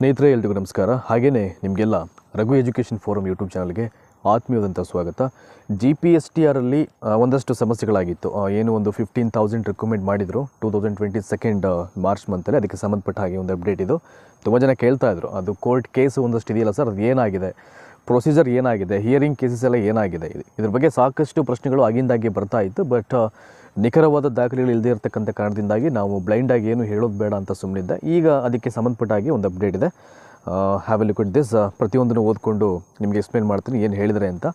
ಸ್ನೇಹಿತರೆ, ಎಲ್ರಿಗೂ ನಮಸ್ಕಾರ. ಹಾಗೆಯೇ ನಿಮಗೆಲ್ಲ ರಘು ಎಜುಕೇಷನ್ ಫೋರಮ್ ಯೂಟ್ಯೂಬ್ ಚಾನಲ್ಗೆ ಆತ್ಮೀಯವಾದಂಥ ಸ್ವಾಗತ. ಜಿ ಪಿ ಎಸ್ ಟಿ ಆರಲ್ಲಿ ಒಂದಷ್ಟು ಸಮಸ್ಯೆಗಳಾಗಿತ್ತು. ಏನು ಒಂದು ಫಿಫ್ಟೀನ್ ತೌಸಂಡ್ ರಿಕಮೆಂಡ್ ಮಾಡಿದರು. Two thousand twenty second March ಮಂತಲ್ಲಿ ಅದಕ್ಕೆ ಸಂಬಂಧಪಟ್ಟ ಹಾಗೆ ಒಂದು ಅಪ್ಡೇಟ್ ಇದು. ತುಂಬ ಜನ ಕೇಳ್ತಾ ಇದ್ರು. ಅದು ಕೋರ್ಟ್ ಕೇಸ್ ಒಂದಷ್ಟು ಇದೆಯಲ್ಲ ಸರ್? ಅದು ಏನಾಗಿದೆ ಪ್ರೊಸೀಜರ್ ಏನಾಗಿದೆ? ಹಿಯರಿಂಗ್ ಕೇಸಸ್ ಎಲ್ಲ ಏನಾಗಿದೆ? ಇದು ಇದ್ರ ಬಗ್ಗೆ ಸಾಕಷ್ಟು ಪ್ರಶ್ನೆಗಳು ಆಗಿಂದಾಗಿ ಬರ್ತಾ ಇತ್ತು. ಬಟ್ ನಿಖರವಾದ ದಾಖಲೆಗಳು ಇಲ್ಲದೇ ಇರತಕ್ಕಂಥ ಕಾರಣದಿಂದಾಗಿ ನಾವು ಬ್ಲೈಂಡಾಗಿ ಏನು ಹೇಳೋದು ಬೇಡ ಅಂತ ಸುಮ್ಮನಿದ್ದೆ ಈಗ ಅದಕ್ಕೆ ಸಂಬಂಧಪಟ್ಟಾಗಿ ಒಂದು ಅಪ್ಡೇಟ್ ಇದೆ. ಹ್ಯಾವ್ ಎ ದಿಸ್ ಪ್ರತಿಯೊಂದನ್ನು ಓದ್ಕೊಂಡು ನಿಮಗೆ ಎಕ್ಸ್ಪ್ಲೇನ್ ಮಾಡ್ತೀನಿ ಏನು ಹೇಳಿದರೆ ಅಂತ.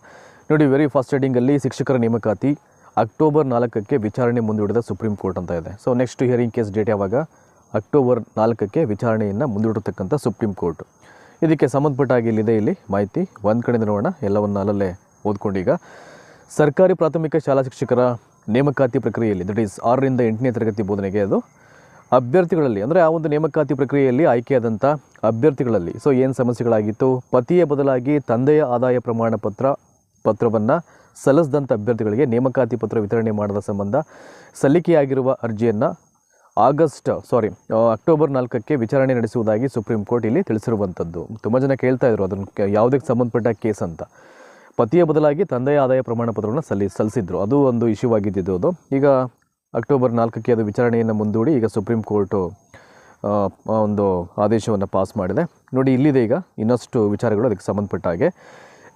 ನೋಡಿ ವೆರಿ ಫಾಸ್ಟ್ ರೀಡಿಂಗಲ್ಲಿ ಶಿಕ್ಷಕರ ನೇಮಕಾತಿ ಅಕ್ಟೋಬರ್ ನಾಲ್ಕಕ್ಕೆ ವಿಚಾರಣೆ ಮುಂದೂಡಿದ ಸುಪ್ರೀಂ ಕೋರ್ಟ್ ಅಂತ ಇದೆ. So next hearing case date ಯಾವಾಗ? ಅಕ್ಟೋಬರ್ ನಾಲ್ಕಕ್ಕೆ ವಿಚಾರಣೆಯನ್ನು ಮುಂದೂಡಿರ್ತಕ್ಕಂಥ ಸುಪ್ರೀಂ ಕೋರ್ಟ್ ಇದಕ್ಕೆ ಸಂಬಂಧಪಟ್ಟ ಹಾಗೆ ಇಲ್ಲಿದೆ ಇಲ್ಲಿ ಮಾಹಿತಿ. ಒಂದು ಕಡೆ ನೋಡೋಣ, ಎಲ್ಲವನ್ನು ಅಲ್ಲಲ್ಲೇ ಓದ್ಕೊಂಡೀಗ ಸರ್ಕಾರಿ ಪ್ರಾಥಮಿಕ ಶಾಲಾ ಶಿಕ್ಷಕರ ನೇಮಕಾತಿ ಪ್ರಕ್ರಿಯೆಯಲ್ಲಿ ದಟ್ ಈಸ್ ಆರರಿಂದ ಎಂಟನೇ ತರಗತಿ ಬೋಧನೆಗೆ ಅದು ಅಭ್ಯರ್ಥಿಗಳಲ್ಲಿ, ಅಂದರೆ ಆ ಒಂದು ನೇಮಕಾತಿ ಪ್ರಕ್ರಿಯೆಯಲ್ಲಿ ಆಯ್ಕೆಯಾದಂಥ ಅಭ್ಯರ್ಥಿಗಳಲ್ಲಿ. ಸೊ ಏನು ಸಮಸ್ಯೆಗಳಾಗಿತ್ತು? ಪತಿಯ ಬದಲಾಗಿ ತಂದೆಯ ಆದಾಯ ಪ್ರಮಾಣ ಪತ್ರ, ಪತ್ರವನ್ನು ಸಲ್ಲಿಸಿದಂಥ ಅಭ್ಯರ್ಥಿಗಳಿಗೆ ನೇಮಕಾತಿ ಪತ್ರ ವಿತರಣೆ ಮಾಡದ ಸಂಬಂಧ ಸಲ್ಲಿಕೆಯಾಗಿರುವ ಅರ್ಜಿಯನ್ನು ಆಗಸ್ಟ್ ಸಾರಿ ಅಕ್ಟೋಬರ್ ನಾಲ್ಕಕ್ಕೆ ವಿಚಾರಣೆ ನಡೆಸುವುದಾಗಿ ಸುಪ್ರೀಂ ಕೋರ್ಟ್ ಇಲ್ಲಿ ತಿಳಿಸಿರುವಂಥದ್ದು. ತುಂಬ ಜನ ಕೇಳ್ತಾ ಇದ್ರು ಅದನ್ನು ಯಾವುದಕ್ಕೆ ಸಂಬಂಧಪಟ್ಟ ಕೇಸ್ ಅಂತ. ಪತಿಯ ಬದಲಾಗಿ ತಂದೆಯ ಆದಾಯ ಪ್ರಮಾಣ ಪತ್ರವನ್ನು ಸಲ್ಲಿ, ಸಲ್ಲಿಸಿದ್ರು. ಅದು ಒಂದು ಇಶ್ಯೂ ಆಗಿದ್ದಿದ್ದು ಅದು. ಈಗ ಅಕ್ಟೋಬರ್ ನಾಲ್ಕಕ್ಕೆ ಅದು ವಿಚಾರಣೆಯನ್ನು ಮುಂದೂಡಿ ಈಗ ಸುಪ್ರೀಂ ಕೋರ್ಟು ಒಂದು ಆದೇಶವನ್ನು ಪಾಸ್ ಮಾಡಿದೆ. ನೋಡಿ, ಇಲ್ಲಿದೆ ಈಗ ಇನ್ನಷ್ಟು ವಿಚಾರಗಳು ಅದಕ್ಕೆ ಸಂಬಂಧಪಟ್ಟ ಹಾಗೆ.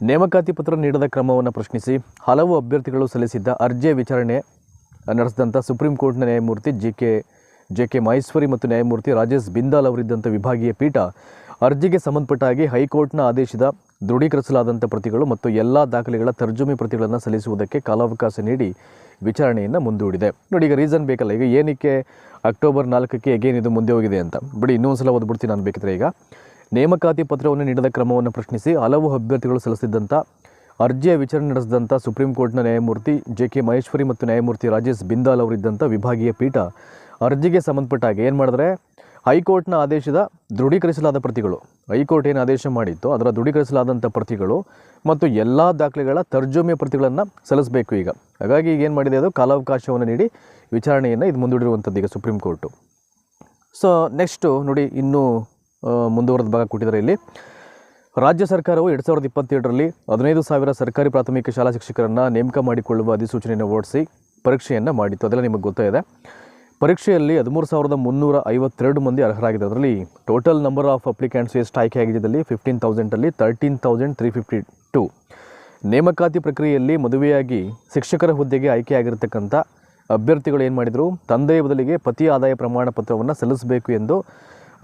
ನೇಮಕಾತಿ ಪತ್ರ ನೀಡದ ಕ್ರಮವನ್ನು ಪ್ರಶ್ನಿಸಿ. ಹಲವು ಅಭ್ಯರ್ಥಿಗಳು ಸಲ್ಲಿಸಿದ್ದ ಅರ್ಜಿಯ ವಿಚಾರಣೆ ನಡೆಸಿದಂಥ ಸುಪ್ರೀಂ ಕೋರ್ಟ್ನ ನ್ಯಾಯಮೂರ್ತಿ G K J K Maheshwari ಮತ್ತು ನ್ಯಾಯಮೂರ್ತಿ ರಾಜೇಶ್ ಬಿಂದಾಲ್ ಅವರಿದ್ದಂಥ ವಿಭಾಗೀಯ ಪೀಠ ಅರ್ಜಿಗೆ ಸಂಬಂಧಪಟ್ಟ ಹಾಗೆ ಹೈಕೋರ್ಟ್ನ ಆದೇಶದ ದೃಢೀಕರಿಸಲಾದಂಥ ಪ್ರತಿಗಳು ಮತ್ತು ಎಲ್ಲ ದಾಖಲೆಗಳ ತರ್ಜುಮೆ ಪ್ರತಿಗಳನ್ನು ಸಲ್ಲಿಸುವುದಕ್ಕೆ ಕಾಲಾವಕಾಶ ನೀಡಿ ವಿಚಾರಣೆಯನ್ನು ಮುಂದೂಡಿದೆ. ನೋಡಿ, ಈಗ ರೀಸನ್ ಬೇಕಲ್ಲ. ಈಗ ಏನಕ್ಕೆ ಅಕ್ಟೋಬರ್ ನಾಲ್ಕಕ್ಕೆ ಎಗೇನ್ ಇದು ಮುಂದೆ ಹೋಗಿದೆ ಅಂತ. ಬಿಡಿ, ಇನ್ನೊಂದ್ಸಲ ಓದ್ಬಿಡ್ತೀನಿ ನಾನು ಬೇಕಿದ್ರೆ ಈಗ. ನೇಮಕಾತಿ ಪತ್ರವನ್ನು ನೀಡದ ಕ್ರಮವನ್ನು ಪ್ರಶ್ನಿಸಿ ಹಲವು ಅಭ್ಯರ್ಥಿಗಳು ಸಲ್ಲಿಸಿದ್ದಂಥ ಅರ್ಜಿಯ ವಿಚಾರಣೆ ನಡೆಸಿದಂಥ ಸುಪ್ರೀಂ ಕೋರ್ಟ್ನ ನ್ಯಾಯಮೂರ್ತಿ ಜೆ ಕೆ ಮಹೇಶ್ವರಿ ಮತ್ತು ನ್ಯಾಯಮೂರ್ತಿ ರಾಜೇಶ್ ಬಿಂದಾಲ್ ಅವರಿದ್ದಂಥ ವಿಭಾಗೀಯ ಪೀಠ ಅರ್ಜಿಗೆ ಸಂಬಂಧಪಟ್ಟ ಹಾಗೆ ಏನು ಮಾಡಿದ್ರೆ, ಹೈಕೋರ್ಟ್ನ ಆದೇಶದ ದೃಢೀಕರಿಸಲಾದ ಪ್ರತಿಗಳು, ಹೈಕೋರ್ಟ್ ಏನು ಆದೇಶ ಮಾಡಿತ್ತು ಅದರ ದೃಢೀಕರಿಸಲಾದಂಥ ಪ್ರತಿಗಳು ಮತ್ತು ಎಲ್ಲ ದಾಖಲೆಗಳ ತರ್ಜುಮೆ ಪ್ರತಿಗಳನ್ನು ಸಲ್ಲಿಸಬೇಕು ಈಗ. ಹಾಗಾಗಿ ಈಗ ಏನು ಮಾಡಿದೆ ಅದು ಕಾಲಾವಕಾಶವನ್ನು ನೀಡಿ ವಿಚಾರಣೆಯನ್ನು ಇದು ಮುಂದೂಡಿರುವಂಥದ್ದು ಈಗ ಸುಪ್ರೀಂ ಕೋರ್ಟು ಸೊ ನೆಕ್ಸ್ಟು ನೋಡಿ ಇನ್ನೂ ಮುಂದುವರೆದ ಭಾಗ ಕೊಟ್ಟಿದ್ದಾರೆ ಇಲ್ಲಿ. ರಾಜ್ಯ ಸರ್ಕಾರವು ಎರಡು ಸಾವಿರದ ಇಪ್ಪತ್ತೆರಡರಲ್ಲಿ ಹದಿನೈದು ಸಾವಿರ ಸರ್ಕಾರಿ ಪ್ರಾಥಮಿಕ ಶಾಲಾ ಶಿಕ್ಷಕರನ್ನು ನೇಮಕ ಮಾಡಿಕೊಳ್ಳುವ ಅಧಿಸೂಚನೆಯನ್ನು ಓಡಿಸಿ ಪರೀಕ್ಷೆಯನ್ನು ಮಾಡಿತ್ತು. ಅದೆಲ್ಲ ನಿಮಗೆ ಗೊತ್ತಾಯಿದೆ ಪರೀಕ್ಷೆಯಲ್ಲಿ ಹದಿಮೂರು ಸಾವಿರದ ಮುನ್ನೂರ ಐವತ್ತೆರಡು ಮಂದಿ ಅರ್ಹರಾಗಿದೆ ಅದರಲ್ಲಿ ಟೋಟಲ್ ನಂಬರ್ ಆಫ್ ಅಪ್ಲಿಕೆಂಟ್ಸ್ ಎಷ್ಟು ಆಯ್ಕೆ ಆಗಿದ್ದಲ್ಲಿ fifteen ತೌಸಂಡಲ್ಲಿ thirteen thousand three fifty two ನೇಮಕಾತಿ ಪ್ರಕ್ರಿಯೆಯಲ್ಲಿ ಮದುವೆಯಾಗಿ ಶಿಕ್ಷಕರ ಹುದ್ದೆಗೆ ಆಯ್ಕೆಯಾಗಿರ್ತಕ್ಕಂಥ ಅಭ್ಯರ್ಥಿಗಳು ಏನು ಮಾಡಿದರು? ತಂದೆಯ ಬದಲಿಗೆ ಪತಿ ಆದಾಯ ಪ್ರಮಾಣ ಪತ್ರವನ್ನು ಸಲ್ಲಿಸಬೇಕು ಎಂದು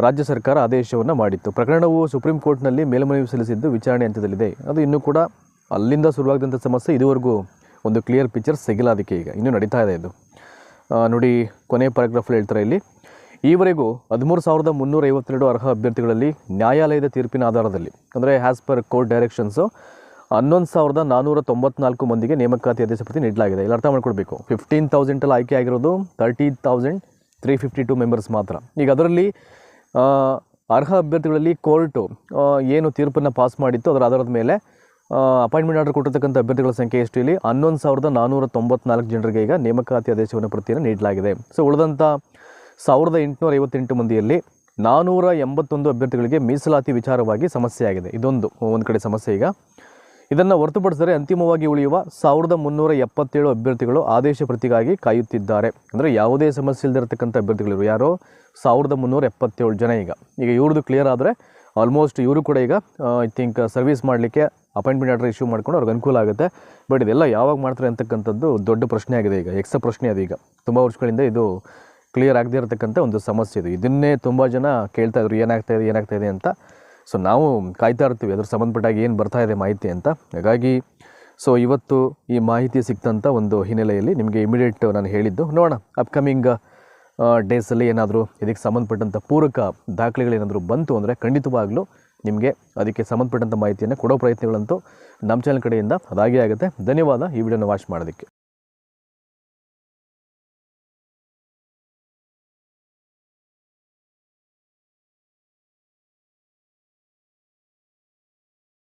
ರಾಜ್ಯ ಸರ್ಕಾರ ಆದೇಶವನ್ನು ಮಾಡಿತ್ತು. ಪ್ರಕರಣವು ಸುಪ್ರೀಂ ಕೋರ್ಟ್ನಲ್ಲಿ ಮೇಲ್ಮನವಿ ಸಲ್ಲಿಸಿದ್ದು ವಿಚಾರಣೆ ಹಂತದಲ್ಲಿದೆ ಅದು ಇನ್ನೂ ಕೂಡ ಅಲ್ಲಿಂದ ಶುರುವಾಗದಂಥ ಸಮಸ್ಯೆ. ಇದುವರೆಗೂ ಒಂದು ಕ್ಲಿಯರ್ ಪಿಕ್ಚರ್ ಸಿಗಿಲ್ಲ ಈಗ. ಇನ್ನೂ ನಡೀತಾ ಇದೆ ಇದು. ನೋಡಿ ಕೊನೆ ಪ್ಯಾರಾಗ್ರಾಫಲ್ಲಿ ಹೇಳ್ತಾರೆ ಇಲ್ಲಿ, ಈವರೆಗೂ ಹದಿಮೂರು ಸಾವಿರದ ಮುನ್ನೂರ ಐವತ್ತೆರಡು ಅರ್ಹ ಅಭ್ಯರ್ಥಿಗಳಲ್ಲಿ ನ್ಯಾಯಾಲಯದ ತೀರ್ಪಿನ ಆಧಾರದಲ್ಲಿ, ಅಂದರೆ ಆ್ಯಸ್ ಪರ್ ಕೋರ್ಟ್ ಡೈರೆಕ್ಷನ್ಸು ಹನ್ನೊಂದು ಸಾವಿರದ ನಾನ್ನೂರ ತೊಂಬತ್ನಾಲ್ಕು ಮಂದಿಗೆ ನೇಮಕಾತಿ ಆದೇಶ ಪ್ರತಿ ನೀಡಲಾಗಿದೆ. ಇಲ್ಲಿ ಅರ್ಥ ಮಾಡ್ಕೊಳ್ಬೇಕು. ಫಿಫ್ಟೀನ್ ತೌಸಂಡಲ್ಲಿ ಆಯ್ಕೆ ಆಗಿರೋದು thirty thousand three fifty two members ಮಾತ್ರ. ಈಗ ಅದರಲ್ಲಿ ಅರ್ಹ ಅಭ್ಯರ್ಥಿಗಳಲ್ಲಿ ಕೋರ್ಟು ಏನು ತೀರ್ಪನ್ನು ಪಾಸ್ ಮಾಡಿತ್ತು ಅದರ ಆಧಾರದ ಮೇಲೆ ಅಪಾಯಿಂಟ್ಮೆಂಟ್ ಆರ್ಡರ್ ಕೊಟ್ಟಿರ್ತಕ್ಕಂಥ ಅಭ್ಯರ್ಥಿಗಳ ಸಂಖ್ಯೆ ಎಷ್ಟು ಇಲ್ಲಿ? ಹನ್ನೊಂದು ಸಾವಿರದ ನಾನ್ನೂರ ತೊಂಬತ್ನಾಲ್ಕು ಜನರಿಗೆ ಈಗ ನೇಮಕಾತಿ ಆದೇಶವನ್ನು ಪ್ರತಿಯನ್ನು ನೀಡಲಾಗಿದೆ. ಸೊ ಉಳಿದಂಥ ಸಾವಿರದ ಎಂಟುನೂರ ಐವತ್ತೆಂಟು ಮಂದಿಯಲ್ಲಿ ನಾನ್ನೂರ ಎಂಬತ್ತೊಂದು ಅಭ್ಯರ್ಥಿಗಳಿಗೆ ಮೀಸಲಾತಿ ವಿಚಾರವಾಗಿ ಸಮಸ್ಯೆ ಆಗಿದೆ ಇದೊಂದು, ಒಂದು ಕಡೆ ಸಮಸ್ಯೆ ಈಗ. ಇದನ್ನು ಹೊರತುಪಡಿಸಿದರೆ ಅಂತಿಮವಾಗಿ ಉಳಿಯುವ ಸಾವಿರದ ಮುನ್ನೂರ ಎಪ್ಪತ್ತೇಳು ಅಭ್ಯರ್ಥಿಗಳು ಆದೇಶ ಪ್ರತಿಗಾಗಿ ಕಾಯುತ್ತಿದ್ದಾರೆ. ಅಂದರೆ ಯಾವುದೇ ಸಮಸ್ಯೆ ಇಲ್ಲದಿರತಕ್ಕಂಥ ಅಭ್ಯರ್ಥಿಗಳಿರು ಯಾರೋ ಸಾವಿರದ ಮುನ್ನೂರ ಎಪ್ಪತ್ತೇಳು ಜನ ಈಗ. ಈಗ ಇವ್ರದ್ದು ಕ್ಲಿಯರ್ ಆದರೆ ಆಲ್ಮೋಸ್ಟ್ ಇವರು ಕೂಡ ಈಗ ಐ ಥಿಂಕ್ ಸರ್ವಿಸ್ ಮಾಡಲಿಕ್ಕೆ ಅಪಾಯಿಂಟ್ಮೆಂಟ್ ಆರ್ಡರ್ ಇಶ್ಯೂ ಮಾಡ್ಕೊಂಡು ಅವ್ರಿಗೆ ಅನುಕೂಲ ಆಗುತ್ತೆ. ಬಟ್ ಇದೆಲ್ಲ ಯಾವಾಗ ಮಾಡ್ತಾರೆ ಅಂತಕ್ಕಂಥದ್ದು ದೊಡ್ಡ ಪ್ರಶ್ನೆ ಆಗಿದೆ ಈಗ ಎಕ್ಸ ಪ್ರಶ್ನೆ ಅದು ಈಗ. ತುಂಬ ವರ್ಷಗಳಿಂದ ಇದು ಕ್ಲಿಯರ್ ಆಗದೇ ಇರತಕ್ಕಂಥ ಒಂದು ಸಮಸ್ಯೆ ಇದು. ಇದನ್ನೇ ತುಂಬ ಜನ ಕೇಳ್ತಾ ಇದ್ರು, ಏನಾಗ್ತಾ ಇದೆ ಏನಾಗ್ತಾ ಇದೆ ಅಂತ. ಸೊ ನಾವು ಕಾಯ್ತಾ ಇರ್ತೀವಿ, ಅದ್ರ ಸಂಬಂಧಪಟ್ಟಾಗಿ ಏನು ಬರ್ತಾ ಇದೆ ಮಾಹಿತಿ ಅಂತ. ಹಾಗಾಗಿ ಸೊ ಇವತ್ತು ಈ ಮಾಹಿತಿ ಸಿಕ್ತಂಥ ಒಂದು ಹಿನ್ನೆಲೆಯಲ್ಲಿ ನಿಮಗೆ ಇಮಿಡಿಯೇಟ್ ನಾನು ಹೇಳಿದ್ದು, ನೋಡೋಣ ಅಪ್ಕಮಿಂಗ್ ಡೇಸಲ್ಲಿ ಏನಾದರೂ ಇದಕ್ಕೆ ಸಂಬಂಧಪಟ್ಟಂಥ ಪೂರಕ ದಾಖಲೆಗಳೇನಾದರೂ ಬಂತು ಅಂದರೆ ಖಂಡಿತವಾಗ್ಲೂ ನಿಮಗೆ ಅದಕ್ಕೆ ಸಂಬಂಧಪಟ್ಟಂಥ ಮಾಹಿತಿಯನ್ನು ಕೊಡೋ ಪ್ರಯತ್ನಗಳಂತೂ ನಮ್ಮ ಚಾನಲ್ ಕಡೆಯಿಂದ ಅದಾಗೇ ಆಗುತ್ತೆ. ಧನ್ಯವಾದ. ಈ ವಿಡಿಯೋನ ವಾಚ್ ಮಾಡೋದಕ್ಕೆ.